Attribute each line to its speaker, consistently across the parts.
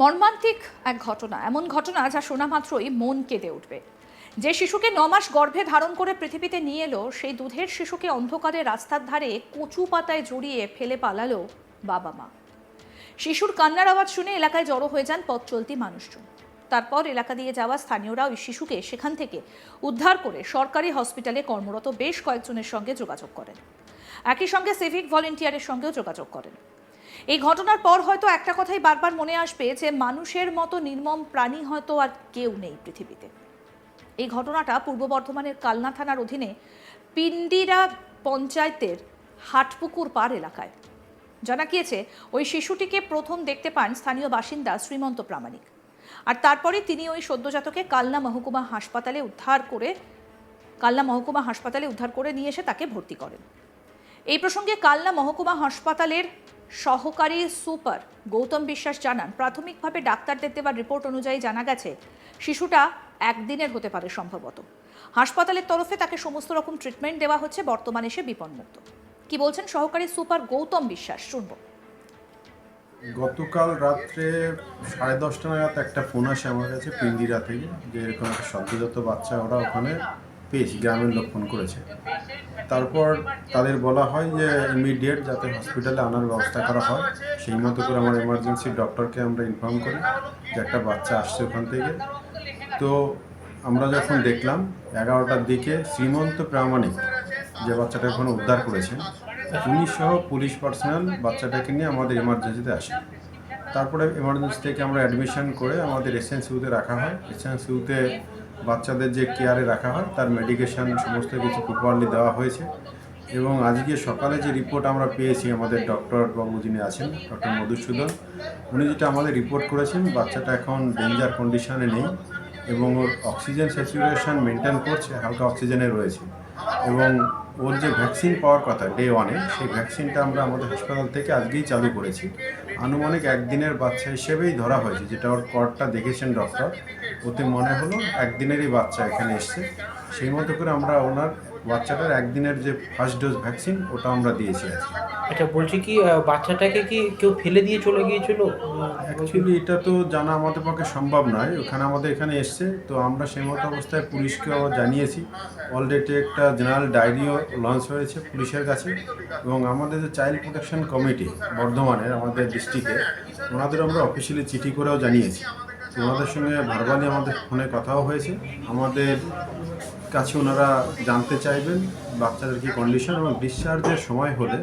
Speaker 1: মর্মান্তিক এক ঘটনা, এমন ঘটনা যা শোনা মাত্রই মন কেঁদে উঠবে। যে শিশুকে নমাস গর্ভে ধারণ করে পৃথিবীতে নিয়ে এলো, সেই দুধের শিশুকে অন্ধকারে রাস্তার ধারে কচু পাতায় জড়িয়ে ফেলে পালালো বাবা মা। শিশুর কান্নার আওয়াজ শুনে এলাকায় জড়ো হয়ে যান পথ চলতি মানুষজন। তারপর এলাকা দিয়ে যাওয়া স্থানীয়রা ওই শিশুকে সেখান থেকে উদ্ধার করে সরকারি হসপিটালে কর্মরত বেশ কয়েকজনের সঙ্গে যোগাযোগ করেন। একই সঙ্গে সিভিক ভলেন্টিয়ারের সঙ্গেও যোগাযোগ করেন। এই ঘটনার পর হয়তো একটা কথাই বারবার মনে আসবে যে মানুষের মতো নির্মম প্রাণী হয়তো আর কেউ নেই পৃথিবীতে। এই ঘটনাটা পূর্ব বর্ধমানের কালনা থানার অধীনে পিন্ডিরা পঞ্চায়েতের হাটপুকুর পাড় এলাকায়। জানা গিয়েছে, ওই শিশুটিকে প্রথম দেখতে পান স্থানীয় বাসিন্দা শ্রীমন্ত প্রামাণিক। আর তারপরে তিনি ওই সদ্যজাতকে কালনা মহকুমা হাসপাতালে উদ্ধার করে, কালনা মহকুমা হাসপাতালে উদ্ধার করে নিয়ে এসে তাকে ভর্তি করেন। এই প্রসঙ্গে কালনা মহকুমা হাসপাতালের সহকারী সুপার গৌতম বিশ্বাস জানান, প্রাথমিকভাবে ডাক্তারদের দেওয়ার রিপোর্ট অনুযায়ী জানা গেছে, শিশুটা একদিনের হতে পারে সম্ভবত। হাসপাতালের তরফে তাকে সমস্ত রকম ট্রিটমেন্ট দেওয়া হচ্ছে, বর্তমানে সে বিপন্মুক্ত কি বলছেন সহকারী সুপার গৌতম বিশ্বাস? শুনব।
Speaker 2: গতকাল রাত্রে সাড়ে দশটা নাগাদ একটা ফোন আসে আমার কাছে পিন্দিরা থেকে, যে এরকম একটা সদ্যজাত বাচ্চা ওরা ওখানে পেয়েছি গ্রামের লোক ফোন করেছে। তারপর তাদের বলা হয় যে ইমিডিয়েট যাতে হসপিটালে আনার ব্যবস্থা করা হয়। সেই মতো করে আমার এমার্জেন্সি ডক্টরকে আমরা ইনফর্ম করি যে, একটা বাচ্চা আসছে ওখান থেকে। তো আমরা যখন দেখলাম, এগারোটার দিকে শ্রীমন্ত প্রামাণিক যে বাচ্চাটা ওখানে উদ্ধার করেছেন উনি সহ পুলিশ পার্সোনাল বাচ্চাটাকে নিয়ে আমাদের এমার্জেন্সিতে আসে। তারপরে এমার্জেন্সি থেকে আমরা অ্যাডমিশন করে আমাদের এসএনসিউতে রাখা হয়। এসএনসিউতে বাচ্চাদের যে কেয়ারে রাখা হয়, তার মেডিকেশন সমস্ত কিছু প্রপারলি দেওয়া হয়েছে। এবং আজকে সকালে যে রিপোর্ট আমরা পেয়েছি, আমাদের ডক্টর বাবু যিনি আছেন ডক্টর মধুসূদন, উনি যেটা আমাদের রিপোর্ট করেছেন, বাচ্চাটা এখন ডেঞ্জার কন্ডিশনে নেই এবং ওর অক্সিজেন স্যাচুরেশন মেনটেন করছে, হালকা অক্সিজেনে রয়েছে। এবং ওর যে ভ্যাকসিন পাওয়ার কথা ডে ওয়ানে সেই ভ্যাকসিনটা আমরা আমাদের হাসপাতাল থেকে আজকেই চালু করেছি। আনুমানিক একদিনের বাচ্চা হিসেবেই ধরা হয়েছে, যেটা ওর কর্ডটা দেখেছেন ডক্টর। ওতে মনে হলো একদিনেরই বাচ্চা এখানে এসছে। সেই মতো করে আমরা ওনার বাচ্চাটার একদিনের যে ফার্স্ট ডোজ ভ্যাকসিন ওটা আমরা দিয়েছি আজকে।
Speaker 3: আচ্ছা বলছি কি বাচ্চাটাকে কি কেউ ফেলে দিয়ে চলে গিয়েছিল?
Speaker 2: অ্যাকচুয়ালি এটা তো জানা আমাদের পক্ষে সম্ভব নয়। ওখানে আমাদের এখানে এসছে। তো আমরা সেই মতো অবস্থায় পুলিশকেও জানিয়েছি। অলরেডি একটা জেনারেল ডায়েরিও লঞ্চ হয়েছে পুলিশের কাছে। এবং আমাদের যে চাইল্ড প্রোটেকশন কমিটি বর্ধমানের আমাদের ডিস্ট্রিক্টে ওনাদের আমরা অফিসিয়ালি চিঠি করেও জানিয়েছি। ওনাদের সঙ্গে ভারবালি আমাদের ফোনে কথাও হয়েছে। আমাদের কাছে ওনারা জানতে চাইবেন বাচ্চাদের কি কন্ডিশন এবং ডিসচার্জের সময় হলে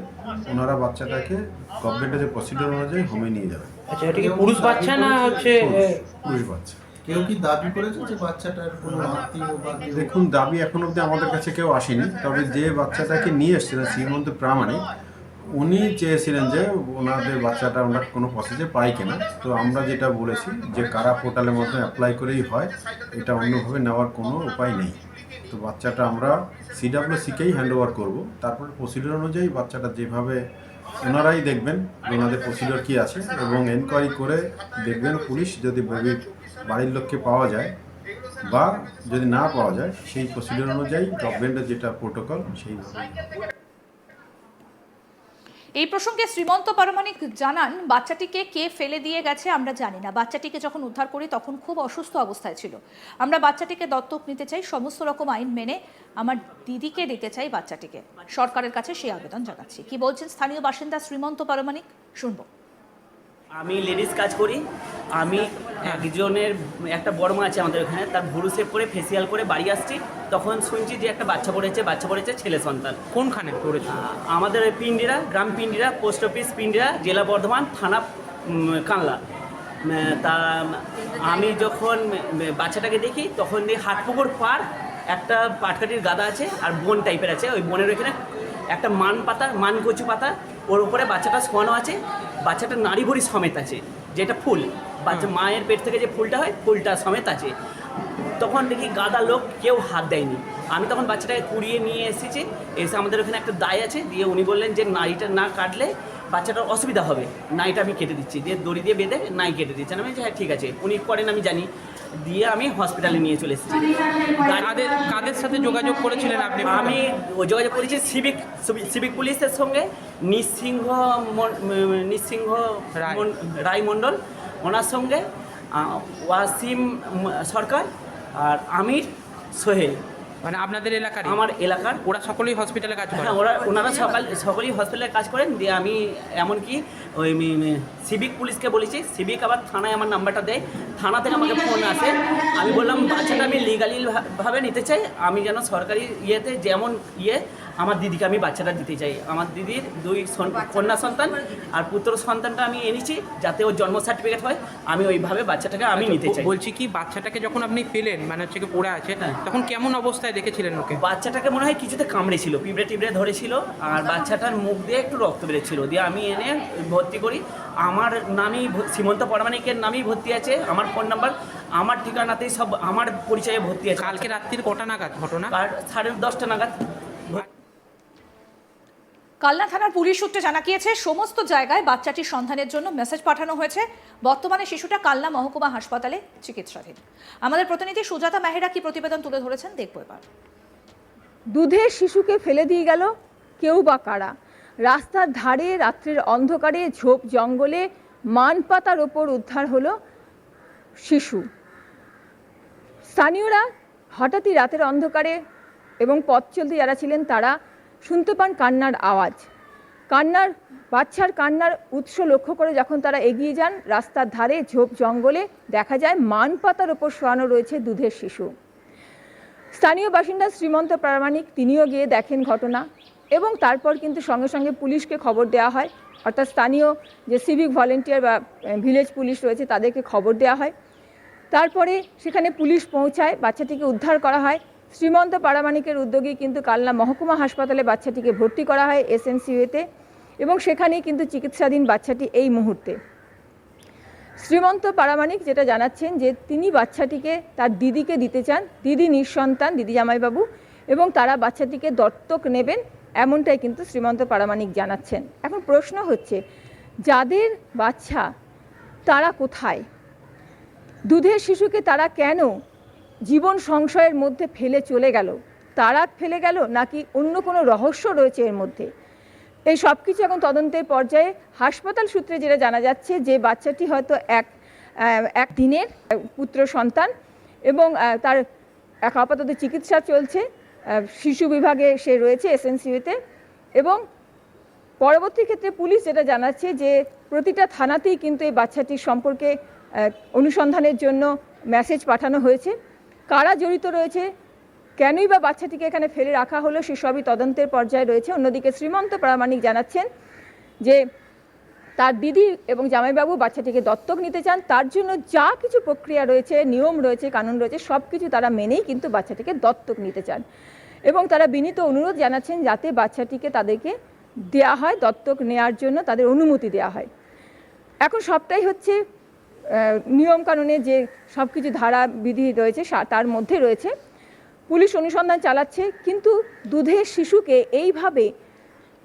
Speaker 2: ওনারা বাচ্চাটাকে গভর্নমেন্টের যে প্রসিডিওর অনুযায়ী হোমে নিয়ে যাবেন
Speaker 3: আচ্ছা এটা কি পুরুষ বাচ্চা না হচ্ছে
Speaker 2: পুরুষ বাচ্চা।
Speaker 4: কেউ কি দাবি করেছে যে বাচ্চাটার কোনো আত্মীয়
Speaker 2: দেখুন দাবি এখন অবধি আমাদের কাছে কেউ আসেনি তবে যে বাচ্চাটাকে নিয়ে এসেছিলেন শ্রীমন্ত প্রামাণিক উনি চেয়েছিলেন যে ওনাদের বাচ্চাটা ওনার কোনো প্রসেসে পাই কিনা। তো আমরা যেটা বলেছি যে কারা পোর্টালের মধ্যে অ্যাপ্লাই করেই হয়, এটা অন্যভাবে নেওয়ার কোনো উপায় নেই। তো বাচ্চাটা আমরা সিডাব্লিউসিকেই হ্যান্ড ওভার করব। তারপর প্রসিডিওর অনুযায়ী বাচ্চাটা যেভাবে ওনারাই দেখবেন, ওনাদের প্রসিডিওর কী আছে এবং এনকোয়ারি করে দেখবেন পুলিশ যদি বেবি বাড়ির লোককে পাওয়া যায় বা যদি না পাওয়া যায়, সেই প্রসিডিওর অনুযায়ী গভর্নমেন্টের যেটা প্রোটোকল সেইভাবে
Speaker 1: এই প্রসঙ্গে শ্রীমন্ত পারমাণিক জানান, বাচ্চাটিকে কে ফেলে দিয়ে গেছে আমরা জানি না। বাচ্চাটিকে যখন উদ্ধার করি তখন খুব অসুস্থ অবস্থায় ছিল। আমরা বাচ্চাটিকে দত্তক নিতে চাই, সমস্ত রকম আইন মেনে আমার দিদিকে দিতে চাই বাচ্চাটিকে। সরকারের কাছে সেই আবেদন জানাচ্ছি। কি বলছেন স্থানীয় বাসিন্দা শ্রীমন্ত পারমাণিক? শুনব।
Speaker 5: আমি লেডিস কাজ করি আমি একজনের একটা বড় মা আছে আমাদের ওখানে তার ভুরু সেভ করে ফেসিয়াল করে বাড়ি আসছি তখন শুনছি যে একটা বাচ্চা পড়েছে বাচ্চা পড়েছে ছেলে সন্তান।
Speaker 3: কোনখানে পড়েছিল
Speaker 5: আহ, আমাদের ওই পিন্ডিরা গ্রাম পিন্ডিরা পোস্ট অফিস পিন্ডিরা জেলা বর্ধমান থানা কানলা। তা আমি যখন বাচ্চাটাকে দেখি তখন দেখি হাটপুকুর পার একটা পাটকাঠির গাদা আছে আর বন টাইপের আছে ওই বনের ওইখানে একটা মান পাতা মান কচু পাতা ওর উপরে বাচ্চাটা শোয়ানো আছে বাচ্চাটা নাড়ি ভরি সমেত আছে যেটা ফুল। বাচ্চা মায়ের পেট থেকে যে ফুলটা হয় ফুলটা সমেত আছে। তখন দেখি গাদা লোক কেউ হাত দেয়নি। আমি তখন বাচ্চাটাকে কুড়িয়ে নিয়ে এসেছি এসে আমাদের ওখানে একটা দায় আছে দিয়ে উনি বললেন যে নাড়িটা না কাটলে বাচ্চাটার অসুবিধা হবে। নাইটা আমি কেটে দিচ্ছি। দিয়ে দড়ি দিয়ে বেঁধে নাই কেটে দিচ্ছেন আমি হ্যাঁ ঠিক আছে। উনি করেন আমি জানি। দিয়ে আমি হসপিটালে নিয়ে চলে এসেছি।
Speaker 3: কাদের কাদের সাথে যোগাযোগ করেছিলেন আপনি?
Speaker 5: আমি যোগাযোগ করেছি সিভিক সিভিক পুলিশের সঙ্গে। নিঃসিংহ নিঃসিংহ
Speaker 3: রায়।
Speaker 5: মণ্ডল ওনার সঙ্গে ওয়াসিম সরকার আর আমির সোহেল।
Speaker 3: মানে আপনাদের এলাকার
Speaker 5: আমার এলাকার?
Speaker 3: ওরা সকলেই হসপিটালে কাজ করে।
Speaker 5: হ্যাঁ ওরা ওনারা সকাল সকলেই হসপিটালে কাজ করেন। দিয়ে আমি এমনকি ওই সিভিক পুলিশকে বলেছি সিভিক আবার থানায় আমার নাম্বারটা দেয়। থানা থেকে আমাকে ফোন আসে। আমি বললাম বাচ্চাটা আমি লিগালি ভাবে নিতে চাই। আমি যেন সরকারি ইয়েতে যেমন ইয়ে আমার দিদিকে আমি বাচ্চাটা দিতে চাই। আমার দিদির দুই কন্যা সন্তান আর পুত্র সন্তানটা আমি এনেছি যাতে ওর জন্ম সার্টিফিকেট হয়। আমি ওইভাবে বাচ্চাটাকে আমি নিতে চাই।
Speaker 3: বলছি কি বাচ্চাটাকে যখন আপনি পেলেন মানে হচ্ছে কি পড়ে আছে
Speaker 5: হ্যাঁ।
Speaker 3: তখন কেমন অবস্থায় দেখেছিলেন ওকে?
Speaker 5: বাচ্চাটাকে মনে হয় কিছুতে কামড়েছিল পিঁপড়ে টিপড়ে ধরেছিল আর বাচ্চাটার মুখ দিয়ে একটু রক্ত বেরোচ্ছিল। দিয়ে আমি এনে ভর্তি করি। আমার নামই সীমন্ত পরামানিকের নামেই ভর্তি আছে আমার ফোন নাম্বার আমার ঠিকানাতেই সব আমার পরিচয়ে ভর্তি আছে।
Speaker 3: কালকে রাত্রির কটা নাগাদ ঘটনা?
Speaker 5: আর সাড়ে দশটা নাগাদ।
Speaker 1: কালনা থানার পুলিশ সূত্রে জানা গিয়েছে, সমস্ত জায়গায় বাচ্চাটির সন্ধানের জন্য মেসেজ পাঠানো হয়েছে। বর্তমানে শিশুটা কালনা মহকুমা হাসপাতালে চিকিৎসাধীন। আমাদের প্রতিনিধি সুজাতা মেহেরা কি প্রতিবেদন তুলে ধরেছেন দেখব এবার।
Speaker 6: দুধের শিশুকে ফেলে দিয়ে গেল কেউ বা কারা? রাস্তার ধারে রাত্রের অন্ধকারে ঝোপ জঙ্গলে মান পাতার ওপর উদ্ধার হলো শিশু। স্থানীয়রা হঠাৎই রাতের অন্ধকারে এবং পথ চলতে যারা ছিলেন তারা শুনতে পান কান্নার আওয়াজ। কান্নার বাচ্চার কান্নার উৎস লক্ষ্য করে যখন তারা এগিয়ে যান, রাস্তার ধারে ঝোপ জঙ্গলে দেখা যায় মান পাতার ওপর শোয়ানো রয়েছে দুধের শিশু। স্থানীয় বাসিন্দা শ্রীমন্ত প্রামাণিক, তিনিও গিয়ে দেখেন ঘটনা এবং তারপর কিন্তু সঙ্গে সঙ্গে পুলিশকে খবর দেওয়া হয়। অর্থাৎ স্থানীয় যে সিভিক ভলেন্টিয়ার বা ভিলেজ পুলিশ রয়েছে তাদেরকে খবর দেওয়া হয়। তারপরে সেখানে পুলিশ পৌঁছায়, বাচ্চাটিকে উদ্ধার করা হয়। শ্রীমন্ত পারামানিকের উদ্যোগে কিন্তু কালনা মহকুমা হাসপাতালে বাচ্চাটিকে ভর্তি করা হয় এসএনসিউতে এবং সেখানেই কিন্তু চিকিৎসাধীন বাচ্চাটি এই মুহূর্তে। শ্রীমন্ত পারামানিক যেটা জানাচ্ছেন যে তিনি বাচ্চাটিকে তার দিদিকে দিতে চান, দিদি নিঃসন্তান, দিদি জামাইবাবু এবং তারা বাচ্চাটিকে দত্তক নেবেন এমনটাই কিন্তু শ্রীমন্ত পারামানিক জানাচ্ছেন। এখন প্রশ্ন হচ্ছে, যাদের বাচ্চা, তারা কোথায়? দুধের শিশুকে তারা কেন জীবন সংশয়ের মধ্যে ফেলে চলে গেল। তারা ফেলে গেল নাকি অন্য কোনো রহস্য রয়েছে এর মধ্যে? এই সব কিছু এখন তদন্তের পর্যায়ে। হাসপাতাল সূত্রে যেটা জানা যাচ্ছে যে বাচ্চাটি হয়তো এক এক দিনের পুত্র সন্তান এবং তার এক আপাতত চিকিৎসা চলছে। শিশু বিভাগে সে রয়েছে এসএনসিউতে এবং পরবর্তী ক্ষেত্রে পুলিশ যেটা জানাচ্ছে যে প্রতিটা থানাতেই কিন্তু এই বাচ্চাটির সম্পর্কে অনুসন্ধানের জন্য মেসেজ পাঠানো হয়েছে। কারা জড়িত রয়েছে? কেনই বা বাচ্চাটিকে এখানে ফেলে রাখা হলো? সেসবই তদন্তের পর্যায়ে রয়েছে। অন্যদিকে শ্রীমন্ত প্রামাণিক জানাচ্ছেন যে, তার দিদি এবং জামাইবাবু বাচ্চাটিকে দত্তক নিতে চান। তার জন্য যা কিছু প্রক্রিয়া রয়েছে, নিয়ম রয়েছে, কানুন রয়েছে সব কিছু তারা মেনেই কিন্তু বাচ্চাটিকে দত্তক নিতে চান। এবং তারা বিনীত অনুরোধ জানাচ্ছেন যাতে বাচ্চাটিকে তাদেরকে দেয়া হয়, দত্তক নেয়ার জন্য তাদের অনুমতি দেওয়া হয়। এখন সবটাই হচ্ছে আহ, নিয়ম কানুনে যে সব কিছু ধারা বিধি রয়েছে তার মধ্যে রয়েছে পুলিশ অনুসন্ধান চালাচ্ছে কিন্তু দুধের শিশুকে এইভাবে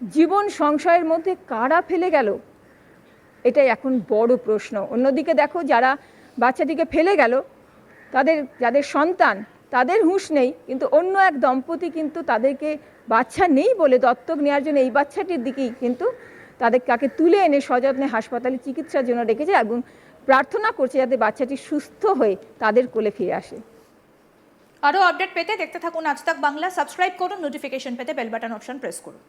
Speaker 6: জীবন সংশয়ের মধ্যে কারা ফেলে গেল? এটাই এখন বড় প্রশ্ন। অন্যদিকে দেখো যারা বাচ্চাটিকে ফেলে গেল তাদের যাদের সন্তান তাদের হুঁশ নেই কিন্তু অন্য এক দম্পতি কিন্তু তাদেরকে বাচ্চা নেই বলে দত্তক নেওয়ার জন্য এই বাচ্চাটির দিকেই কিন্তু তাদের তাকে তুলে এনে সযত্নে হাসপাতালে চিকিৎসার জন্য রেখেছে এবং প্রার্থনা করছে যাতে বাচ্চাটি সুস্থ হয়ে তাদের কোলে ফিরে আসে।
Speaker 1: আরও আপডেট পেতে দেখতে থাকুন আজ তাক বাংলা, সাবস্ক্রাইব করুন, নোটিফিকেশন পেতে বেল বাটন অপশন প্রেস করুন।